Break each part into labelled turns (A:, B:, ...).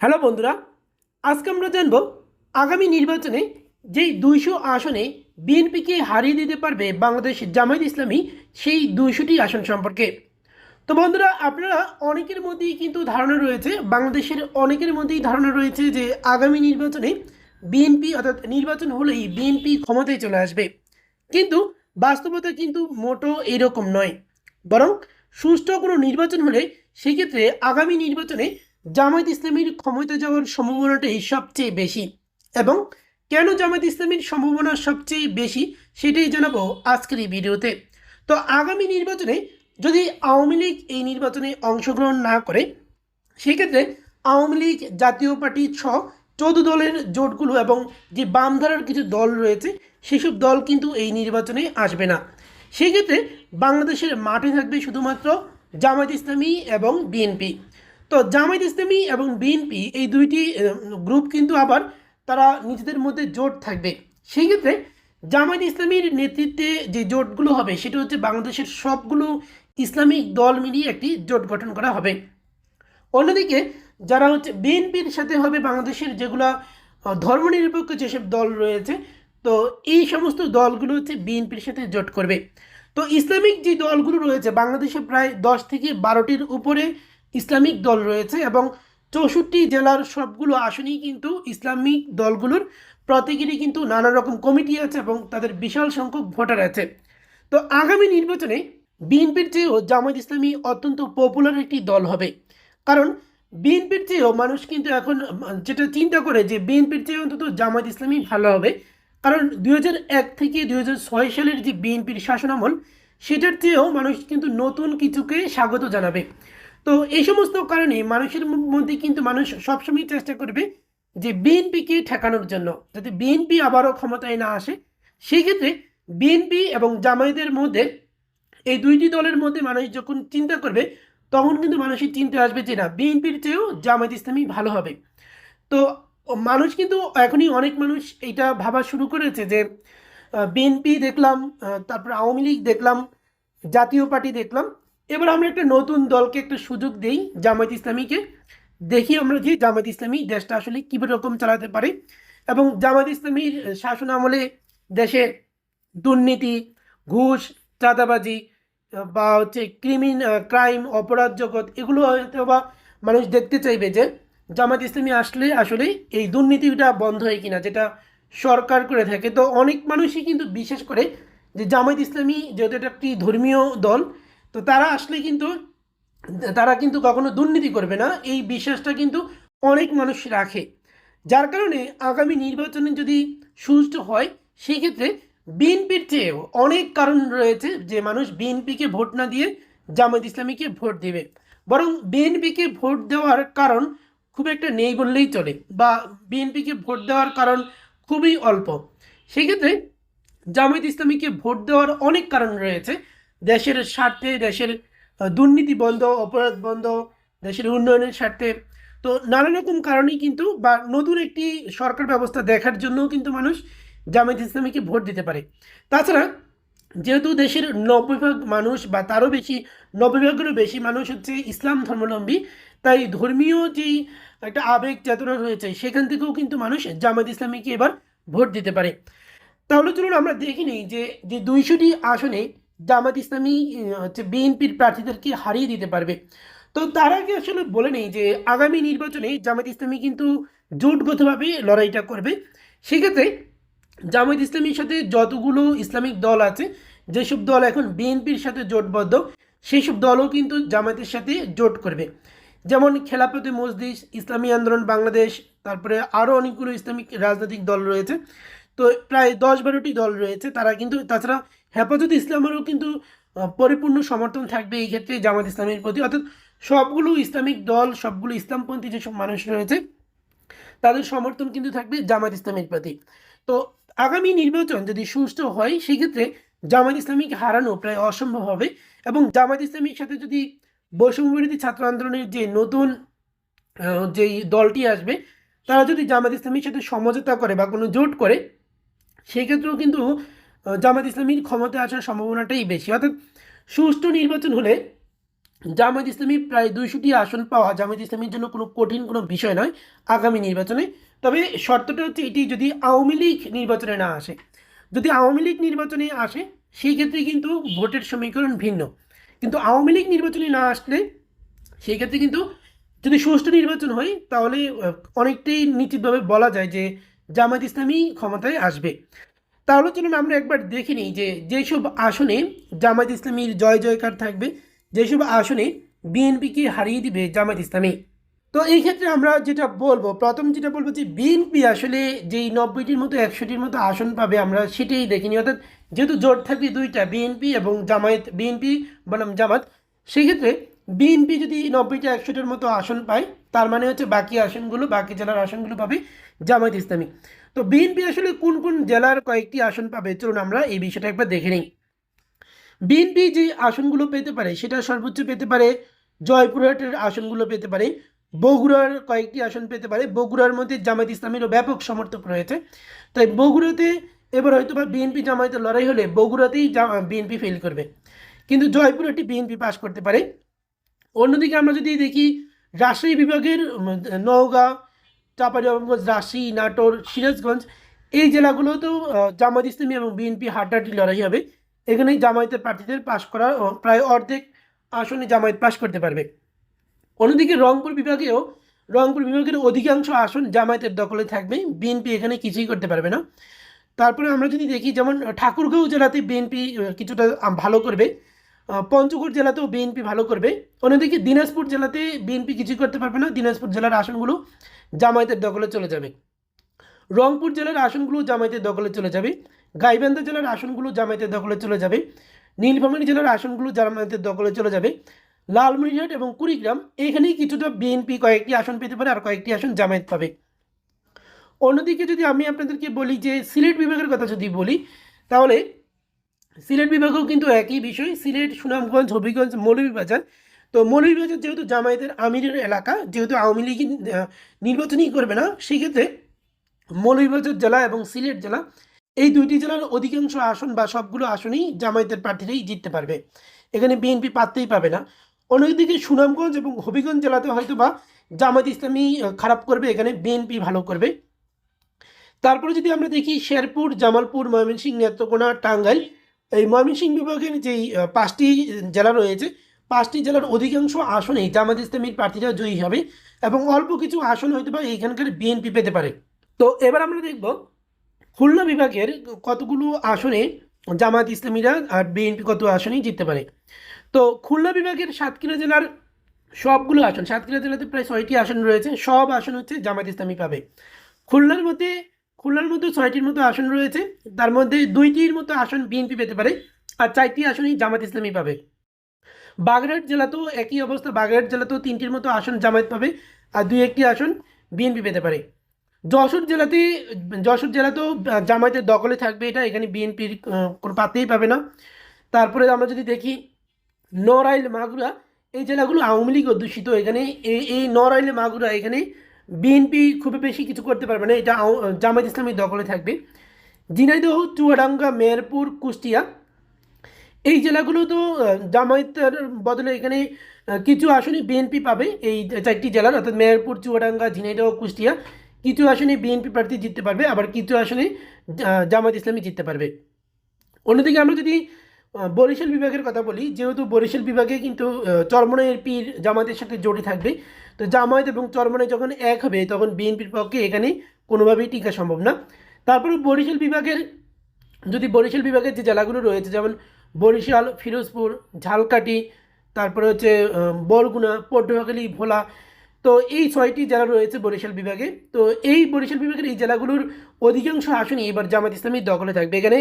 A: Hello বন্ধুরা, আজকে আমরা জানব আগামী নির্বাচনে যেই দুইশো আসনে বিএনপিকে হারিয়ে দিতে পারবে বাংলাদেশ জামায়াত ইসলামী, সেই দুইশোটি আসন সম্পর্কে। তো বন্ধুরা, আপনারা অনেকের মধ্যেই কিন্তু ধারণা রয়েছে, বাংলাদেশের অনেকের মধ্যেই ধারণা রয়েছে যে আগামী নির্বাচনে বিএনপি অর্থাৎ নির্বাচন হলেই বিএনপি ক্ষমতায় চলে আসবে। কিন্তু বাস্তবতা কিন্তু মোটো এরকম নয়। বরং সুষ্ঠু কোনো নির্বাচন হলে সেক্ষেত্রে আগামী নির্বাচনে জামায়াত ইসলামীর ক্ষমতা যাওয়ার সম্ভাবনাটাই সবচেয়ে বেশি। এবং কেন জামায়াত ইসলামীর সম্ভাবনা সবচেয়ে বেশি সেটাই জানাব আজকের এই ভিডিওতে। তো আগামী নির্বাচনে যদি আওয়ামী লীগ এই নির্বাচনে অংশগ্রহণ না করে, সেক্ষেত্রে আওয়ামী লীগ জাতীয় পার্টি সহ চৌদ্দ দলের জোটগুলো এবং যে বামধারার কিছু দল রয়েছে, সেসব দল কিন্তু এই নির্বাচনে আসবে না। সেক্ষেত্রে বাংলাদেশের মাঠে থাকবে শুধুমাত্র জামায়াত ইসলামী এবং বিএনপি। তো জামায়াত ইসলামী এবং বিএনপি এই দুইটি গ্রুপ কিন্তু আবার তারা নিজেদের মধ্যে জোট থাকবে। সেই ক্ষেত্রে জামায়াত ইসলামীর নেতৃত্বে যে জোটগুলো হবে, সেটা হচ্ছে বাংলাদেশের সবগুলো ইসলামিক দল মিলিয়ে একটি জোট গঠন করা হবে। অন্যদিকে যারা হচ্ছে বিএনপির সাথে হবে বাংলাদেশের যেগুলো ধর্মনিরপেক্ষ যেসব দল রয়েছে, তো এই সমস্ত দলগুলো হচ্ছে বিএনপির সাথে জোট করবে। তো ইসলামিক যে দলগুলো রয়েছে, বাংলাদেশে প্রায় দশ থেকে বারোটির উপরে ইসলামিক দল রয়েছে এবং চৌষট্টি জেলার সবগুলো আসনেই কিন্তু ইসলামিক দলগুলোর প্রত্যেকেরই কিন্তু নানা রকম কমিটি আছে এবং তাদের বিশাল সংখ্যক ভোটার আছে। তো আগামী নির্বাচনে বিএনপির চেয়েও জামায়াত ইসলামী অত্যন্ত পপুলার একটি দল হবে। কারণ বিএনপির চেয়েও মানুষ কিন্তু এখন যেটা চিন্তা করে যে বিএনপির চেয়ে অন্তত জামায়াত ইসলামী ভালো হবে। কারণ দুই এক থেকে দুই ছয় সালের যে বিএনপির শাসনামল, সেটার চেয়েও মানুষ কিন্তু নতুন কিছুকে স্বাগত জানাবে। তো এই সমস্ত কারণে মানুষের মধ্যে কিন্তু মানুষ সবসময় চেষ্টা করবে যে বিএনপিকে ঠেকানোর জন্য। যাতে বিএনপি আবারও ক্ষমতায় না আসে। সেই ক্ষেত্রে বিএনপি এবং জামায়াতের মধ্যে এই দুইটি দলের মধ্যে মানুষ যখন চিন্তা করবে, তখন কিন্তু মানুষের চিন্তা আসবে যে না বিএনপির চেয়েও জামায়াত ইসলামী ভালো হবে। তো মানুষ কিন্তু এখনই অনেক মানুষ এটা ভাবা শুরু করেছে যে বিএনপি দেখলাম তারপর আওয়ামী লীগ দেখলাম, জাতীয় পার্টি দেখলাম। এবার আমরা একটা নতুন দলকে একটা সুযোগ দেই, জামায়াত ইসলামীকে। দেখি আমরা যে জামায়াত ইসলামী দেশটা আসলে কী রকম চালাতে পারে। এবং জামায়াত ইসলামীর শাসন আমলে দেশে দুর্নীতি, ঘুষ, চাঁদাবাজি, বা হচ্ছে ক্রিমিন ক্রাইম, অপরাধ জগৎ, এগুলো হয়তো বা মানুষ দেখতে চাইবে যে জামাত ইসলামী আসলে আসলে এই দুর্নীতিটা বন্ধ হয় কিনা, যেটা সরকার করে থাকে। তো অনেক মানুষই কিন্তু বিশেষ করে যে জামায়াত ইসলামী যেহেতু এটা একটি ধর্মীয় দল তো তারা আসলে কিন্তু, তারা কিন্তু কখনো দুর্নীতি করবে না, এই বিশ্বাসটা কিন্তু অনেক মানুষ রাখে। যার কারণে আগামী নির্বাচনে যদি সুষ্ঠু হয় সেই ক্ষেত্রে বিএনপির চেয়েও অনেক কারণ রয়েছে যে মানুষ বিএনপিকে ভোট না দিয়ে জামায়াত ইসলামীকে ভোট দেবে। বরং বিএনপিকে ভোট দেওয়ার কারণ খুব একটা নেই বললেই চলে, বা বিএনপিকে ভোট দেওয়ার কারণ খুবই অল্প। সেক্ষেত্রে জামায়াত ইসলামীকে ভোট দেওয়ার অনেক কারণ রয়েছে দেশের স্বার্থে, দেশের দুর্নীতি বন্ধ, অপরাধ বন্ধ, দেশের উন্নয়নের স্বার্থে। তো নানা রকম কারণেই কিন্তু বা নতুন একটি সরকার ব্যবস্থা দেখার জন্যও কিন্তু মানুষ জামায়াত ইসলামীকে ভোট দিতে পারে। তাছাড়া যেহেতু দেশের নব্বই ভাগ মানুষ বা তারও বেশি নব্বই ভাগেরও বেশি মানুষ হচ্ছে ইসলাম ধর্মাবলম্বী, তাই ধর্মীয় যেই একটা আবেগ, চেতনা রয়েছে, সেখান থেকেও কিন্তু মানুষ জামায়াত ইসলামীকে এবার ভোট দিতে পারে। তাহলে চলুন আমরা দেখে নিই যে যে দুইশোটি আসনে জামাত ইসলামী হচ্ছে বিএনপির প্রার্থীদেরকে হারিয়ে দিতে পারবে। তো তার আগে আসলে বলে নেই যে আগামী নির্বাচনে জামাত ইসলামী কিন্তু জোটগতভাবে লড়াইটা করবে। সেক্ষেত্রে জামায়াত ইসলামীর সাথে যতগুলো ইসলামিক দল আছে, যেসব দল এখন বিএনপির সাথে জোটবদ্ধ সেই সব দলও কিন্তু জামায়াতের সাথে জোট করবে। যেমন খেলাপথে মজলিস, ইসলামী আন্দোলন বাংলাদেশ, তারপরে আরও অনেকগুলো ইসলামিক রাজনৈতিক দল রয়েছে। তো প্রায় দশ বারোটি দল রয়েছে, তারা কিন্তু, তাছাড়া হেফাজত ইসলামেরও কিন্তু পরিপূর্ণ সমর্থন থাকবে এই ক্ষেত্রে জামাত ইসলামের প্রতি। অর্থাৎ সবগুলো ইসলামিক দল, সবগুলো ইসলামপন্থী যেসব মানুষ রয়েছে, তাদের সমর্থন কিন্তু থাকবে জামাত ইসলামের প্রতি। তো আগামী নির্বাচন যদি সুষ্ঠু হয়, সেক্ষেত্রে জামাত ইসলামীকে হারানো প্রায় অসম্ভব হবে এবং জামাত ইসলামীর সাথে যদি বৈষম্যবিরোধী ছাত্র আন্দোলনের যে নতুন যেই দলটি আসবে, তারা যদি জামাত ইসলামীর সাথে সমঝোতা করে বা কোনো জোট করে, সেক্ষেত্রেও কিন্তু জামাত ইসলামীর ক্ষমতায় আসার সম্ভাবনাটাই বেশি। অর্থাৎ সুষ্ঠু নির্বাচন হলে জামায়াত ইসলামী প্রায় দুইশোটি আসন পাওয়া জামায়াত ইসলামীর জন্য কোনো কঠিন কোনো বিষয় নয় আগামী নির্বাচনে। তবে শর্তটা হচ্ছে এটি, যদি আওয়ামী লীগ নির্বাচনে না আসে, যদি আওয়ামী লীগ নির্বাচনে আসে, সেই ক্ষেত্রে কিন্তু ভোটের সমীকরণ ভিন্ন। কিন্তু আওয়ামী লীগ নির্বাচনে না আসলে, সেই ক্ষেত্রে কিন্তু যদি সুষ্ঠু নির্বাচন হয়, তাহলে অনেকটাই নিশ্চিতভাবে বলা যায় যে জামায়াত ইসলামী ক্ষমতায় আসবে। তাহলে চলুন আমরা একবার দেখে নিই যে যেসব আসনে জামায়াত ইসলামীর জয় জয়কার থাকবে, যেসব আসনে বিএনপিকে হারিয়ে দিবে জামায়াত ইসলামী। তো এই ক্ষেত্রে আমরা যেটা বলব, প্রথম যেটা বলব যে বিএনপি আসলে যেই নব্বইটির মতো, একশোটির মতো আসন পাবে আমরা সেটাই দেখিনি। অর্থাৎ যেহেতু জোট থাকবে দুইটা, বিএনপি এবং জামায়াত, বিএনপি বনাম জামাত সেক্ষেত্রে বিএনপি যদি নব্বইটা, একশোটির মতো আসন পায়, তার মানে হচ্ছে বাকি আসনগুলো, বাকি জেলার আসনগুলো পাবে জামায়াত ইসলামী। তো বিএনপি আসলে কোন কোন জেলার কয়েকটি আসন পাবে? চলুন আমরা এই বিষয়টা একবার দেখে নিই। বিএনপি যে আসনগুলো পেতে পারে, সেটা সর্বোচ্চ পেতে পারে জয়পুরহাটের আসনগুলো পেতে পারে, বগুড়ার কয়েকটি আসন পেতে পারে। বগুড়ার মধ্যে জামায়াত ইসলামীরও ব্যাপক সমর্থক রয়েছে। তাই বগুড়াতে এবার হয়তো বা বিএনপি জামায়াতের লড়াই হলে বগুড়াতেই বিএনপি ফেল করবে। কিন্তু জয়পুরহাটি বিএনপি পাশ করতে পারে। অন্যদিকে আমরা যদি দেখি, রাজশাহী বিভাগের নওগাঁ চাঁপাইনবাবগঞ্জ রাশি নাটোর, সিরাজগঞ্জ, এই জেলাগুলোতেও জামায়াত ইসলামী এবং বিএনপি হাড্ডাহাড্ডি লড়াই হবে। এখানে জামায়াতের প্রার্থীদের পাশ করা প্রায় অর্ধেক আসনে জামায়াত পাশ করতে পারবে। অন্যদিকে রংপুর বিভাগেও, রংপুর বিভাগের অধিকাংশ আসন জামায়াতের দখলে থাকবে। বিএনপি এখানে কিছুই করতে পারবে না। তারপরে আমরা যদি দেখি, যেমন ঠাকুরগাঁও জেলাতে বিএনপি কিছুটা ভালো করবে। পঞ্চগড় জেলাতেও বিএনপি ভালো করবে। অন্যদিকে দিনাজপুর জেলাতে বিএনপি কিছুই করতে পারবে না। দিনাজপুর জেলার আসনগুলো জামায়াতের দখলে চলে যাবে। রংপুর জেলার আসনগুলো জামায়াতের দখলে চলে যাবে। গাইবান্ধা জেলার আসনগুলো জামায়াতের দখলে চলে যাবে। নীলফামারী জেলার আসনগুলো জামায়াতের দখলে চলে যাবে। লালমনিরহাট এবং কুড়িগ্রাম, এখানেই কিছুটা বিএনপি কয়েকটি আসন পেতে পারে আর কয়েকটি আসন জামায়াত পাবে। অন্যদিকে যদি আমি আপনাদেরকে বলি যে সিলেট বিভাগের কথা যদি বলি, তাহলে সিলেট বিভাগেও কিন্তু একই বিষয়। সিলেট, সুনামগঞ্জ, হবিগঞ্জ, মৌলভীবাজার। তো মৌলভীবাজার যেহেতু জামায়াতের আমিরের এলাকা, যেহেতু আওয়ামী লীগ নির্বাচনই করবে না, সেক্ষেত্রে মৌলভীবাজার জেলা এবং সিলেট জেলা এই দুইটি জেলার অধিকাংশ আসন বা সবগুলো আসনেই জামায়াতের প্রার্থীরাই জিততে পারবে। এখানে বিএনপি পাততেই পাবে না। অন্যদিকে সুনামগঞ্জ এবং হবিগঞ্জ জেলাতে হয়তো বা জামায়াত ইসলামী খারাপ করবে, এখানে বিএনপি ভালো করবে। তারপরে যদি আমরা দেখি শেরপুর, জামালপুর, ময়মনসিংহ, নেত্রকোনা, টাঙ্গাইল এই ময়মনসিংহ বিভাগের যেই পাঁচটি জেলা রয়েছে, পাঁচটি জেলার অধিকাংশ আসনেই জামাত ইসলামীর প্রার্থীরা জয়ী হবে এবং অল্প কিছু আসন হয়তো বা এইখানকার বিএনপি পেতে পারে। তো এবার আমরা দেখব খুলনা বিভাগের কতগুলো আসনে জামাত ইসলামীরা আর বিএনপি কত আসনেই জিততে পারে। তো খুলনা বিভাগের সাতক্ষীরা জেলার সবগুলো আসন, সাতক্ষীরা জেলাতে প্রায় ছয়টি আসন রয়েছে, সব আসন হচ্ছে জামাত ইসলামী পাবে। খুলনার মধ্যে খুলনার মধ্যে ছয়টির মতো আসন রয়েছে। তার মধ্যে দুইটির মতো আসন বিএনপি পেতে পারে আর চারটি আসনই জামাত ইসলামী পাবে। বাগেরহাট জেলাতেও একই অবস্থা। বাগেরহাট জেলাতেও তিনটির মতো আসন জামায়াত পাবে আর দুই একটি আসন বিএনপি পেতে পারে। যশোর জেলাতে, যশোর জেলাতেও জামায়াতের দখলে থাকবে এটা এখানে বিএনপির কোনো পাতেই পাবে না। তারপরে আমরা যদি দেখি নড়াইল মাগুরা এই জেলাগুলো আওয়ামী লীগ অধ্যুষিত। এখানে এই এই নড়াইল মাগুরা এখানে বিএনপি খুব বেশি কিছু করতে পারবে না, এটা জামায়াত ইসলামীর দখলে থাকবে। ঝিনাইদহ, চুয়াডাঙ্গা, মেহেরপুর, কুষ্টিয়া, এই জেলাগুলো তো জামায়াতের বদলে এখানে কিছু আসনে বিএনপি পাবে, এই চারটি জেলার, অর্থাৎ মেহেরপুর, চুয়াডাঙ্গা, ঝিনাইদহ, কুষ্টিয়া, কিছু আসনে বিএনপি প্রার্থী জিততে পারবে, আবার কিছু আসনে জামায়াত ইসলামী জিততে পারবে। অন্যদিকে আমরা যদি বরিশাল বিভাগের কথা বলি, যেহেতু বরিশাল বিভাগে কিন্তু চরমনাইয়ের পীর জামায়াতের সাথে জড়িত থাকবে। তো জামায়াত এবং চরমনাই যখন এক হবে, তখন বিএনপির পক্ষে এখানে কোনোভাবেই টিকা সম্ভব না। তারপরে বরিশাল বিভাগের, যদি বরিশাল বিভাগের যে জেলাগুলো রয়েছে, যেমন বরিশাল, ফিরোজপুর, ঝালকাঠি, তারপরে হচ্ছে বরগুনা, পটুয়াখালী, ভোলা, তো এই ছয়টি জেলা রয়েছে বরিশাল বিভাগে। তো এই বরিশাল বিভাগের এই জেলাগুলোর অধিকাংশ আসনই এবার জামাত ইসলামীর দখলে থাকবে। এখানে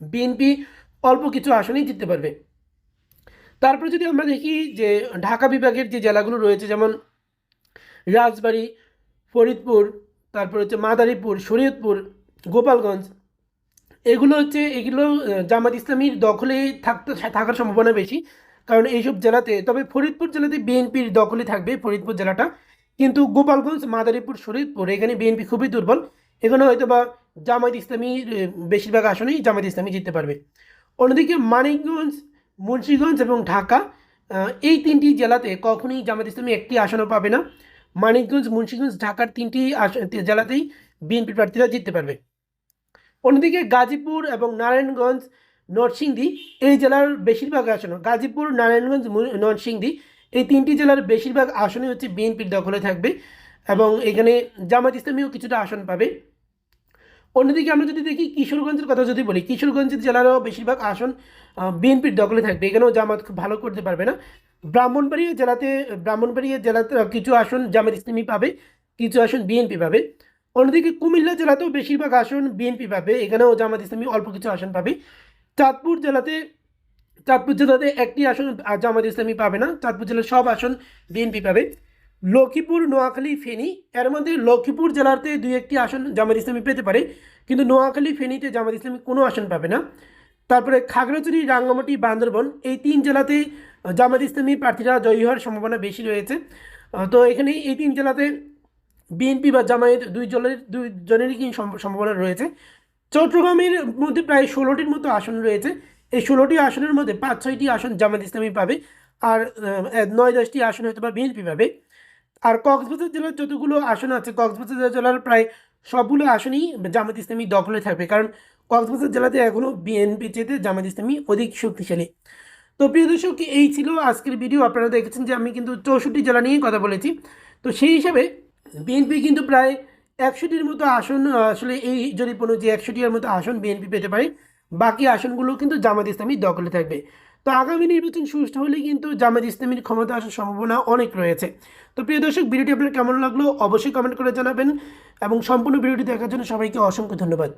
A: বিএনপি অল্প কিছু আসনেই জিততে পারবে। তারপরে যদি আমরা দেখি যে ঢাকা বিভাগের যে জেলাগুলো রয়েছে, যেমন রাজবাড়ী, ফরিদপুর, তারপর হচ্ছে মাদারীপুর, শরীয়তপুর, গোপালগঞ্জ, এগুলো হচ্ছে, এগুলো জামাত ইসলামীর দখলে থাকতে, থাকার সম্ভাবনা বেশি, কারণ এইসব জেলাতে, তবে ফরিদপুর জেলাতে বিএনপির দখলে থাকবে ফরিদপুর জেলাটা। কিন্তু গোপালগঞ্জ, মাদারীপুর, শরীয়তপুর, এখানে বিএনপি খুবই দুর্বল। এখানে হয়তো বা জামায়াত ইসলামীর বেশিরভাগ আসনেই জামায়াত ইসলামী জিততে পারবে। অন্যদিকে মানিকগঞ্জ, মুন্সিগঞ্জ এবং ঢাকা এই তিনটি জেলাতে কখনোই জামাত ইসলামী একটি আসনও পাবে না। মানিকগঞ্জ, মুন্সিগঞ্জ, ঢাকার তিনটি জেলাতেই বিএনপি প্রার্থীরা জিততে পারবে। অন্যদিকে গাজীপুর এবং নারায়ণগঞ্জ, নরসিংদী এই জেলার বেশিরভাগ আসন গাজীপুর, নারায়ণগঞ্জ নরসিংদী এই তিনটি জেলার বেশিরভাগ আসনই হচ্ছে বিএনপির দখলে থাকবে এবং এখানে জামাত ইসলামীও কিছুটা আসন পাবে। অন্যদিকে আমরা যদি দেখি কিশোরগঞ্জের কথা যদি বলি কিশোরগঞ্জের জেলারও বেশিরভাগ আসন বিএনপির দখলে থাকবে। এখানেও জামাত খুব ভালো করতে পারবে না। ব্রাহ্মণবাড়িয়া জেলাতে ব্রাহ্মণবাড়িয়া জেলাতে কিছু আসন জামাত ইসলামী পাবে, কিছু আসন বিএনপি পাবে। অন্যদিকে কুমিল্লা জেলাতেও বেশিরভাগ আসন বিএনপি পাবে। এখানেও জামাত ইসলামী অল্প কিছু আসন পাবে। চাঁদপুর জেলাতে চাঁদপুর জেলাতে একটি আসন জামাত ইসলামী পাবে না। চাঁদপুর জেলার সব আসন বিএনপি পাবে। লক্ষ্মীপুর, নোয়াখালী, ফেনী। এর মধ্যে লক্ষ্মীপুর জেলাতে দুই একটি আসন জামাত ইসলামী পেতে পারে। কিন্তু নোয়াখালী, ফেনীতে জামাত ইসলামী কোনো আসন পাবে না। তারপরে খাগড়াছড়ি, রাঙ্গামাটি, বান্দরবন এই তিন জেলাতে জামাত ইসলামী প্রার্থীরা জয়ী হওয়ার সম্ভাবনা বেশি রয়েছে। তো এখানে এই তিন জেলাতে বিএনপি বা জামায়াত দুই জনের, দুই জনেরই কি সম্ভ- সম্ভাবনা রয়েছে। চট্টগ্রামের মধ্যে প্রায় ষোলোটির মতো আসন রয়েছে। এই ষোলোটি আসনের মধ্যে পাঁচ ছয়টি আসন জামাত ইসলামী পাবে। আর নয় দশটি আসন হয়তো বা বিএনপি পাবে। আর কক্সবাজার জেলার যতগুলো আসন আছে, কক্সবাজার জেলার প্রায় সবগুলো আসনই জামাত ইসলামী দখলে থাকবে। কারণ কক্সবাজার জেলাতে এখনও বিএনপি চেতে জামাত ইসলামী অধিক শক্তিশালী। তো প্রিয় দর্শক, এই ছিল আজকের ভিডিও আপনারা দেখেছেন যে আমি কিন্তু চৌষট্টি জেলা নিয়েই কথা বলেছি। তো সেই হিসাবে বিএনপি কিন্তু প্রায় একশোটির মতো আসন, আসলে এই জরিপ অনুযায়ী একশোটির মতো আসন বিএনপি পেতে পারে। বাকি আসনগুলো কিন্তু জামাত ইসলামী দখলে থাকবে। তো আগামী নির্বাচন সুষ্ঠু হলে কিন্তু জামাত ইসলামীর ক্ষমতা আসার সম্ভাবনা অনেক রয়েছে। তো প্রিয় দর্শক, ভিডিওটি আপনার কেমন লাগল অবশ্যই কমেন্ট করে জানাবেন এবং সম্পূর্ণ ভিডিওটি দেখার জন্য সবাইকে অসংখ্য ধন্যবাদ।